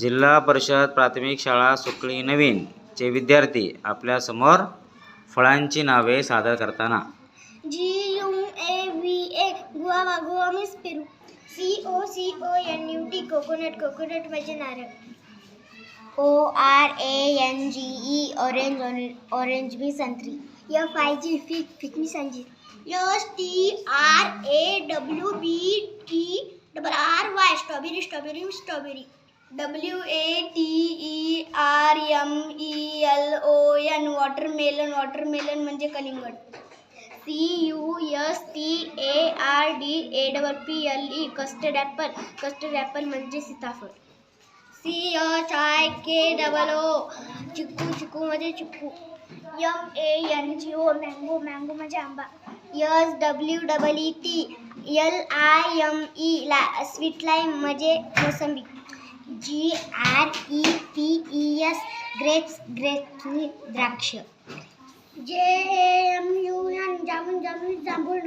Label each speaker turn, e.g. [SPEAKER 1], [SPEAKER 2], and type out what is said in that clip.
[SPEAKER 1] जिल्हा परिषद प्राथमिक शाळा सुकळी नवीन चे विद्यार्थी आपल्यासमोर फळांची नावे सादर करताना.
[SPEAKER 2] G U A V A guava गुआ मीन्स पेरू. C O C O N U T coconut coconut म्हणजे नारळ. O R A N G E orange orange मी संत्री. F I G fig fig me S T R A W B T double R Y strawberry strawberry strawberry. W A T E R M E L O N watermelon watermelon म्हणजे कलिंगड. C U S T A R D A double P L E custard apple custard apple म्हणजे सीताफळ. C H I के double O chikoo chikoo म्हणजे chikoo. M A N G O mango mango म्हणजे आंबा. S W double E T L I M E La sweet lime म्हणजे मोसंबी. G R E P E S ग्रेप्स ग्रेप्स द्राक्ष J M U N jamun jamun जांभूळ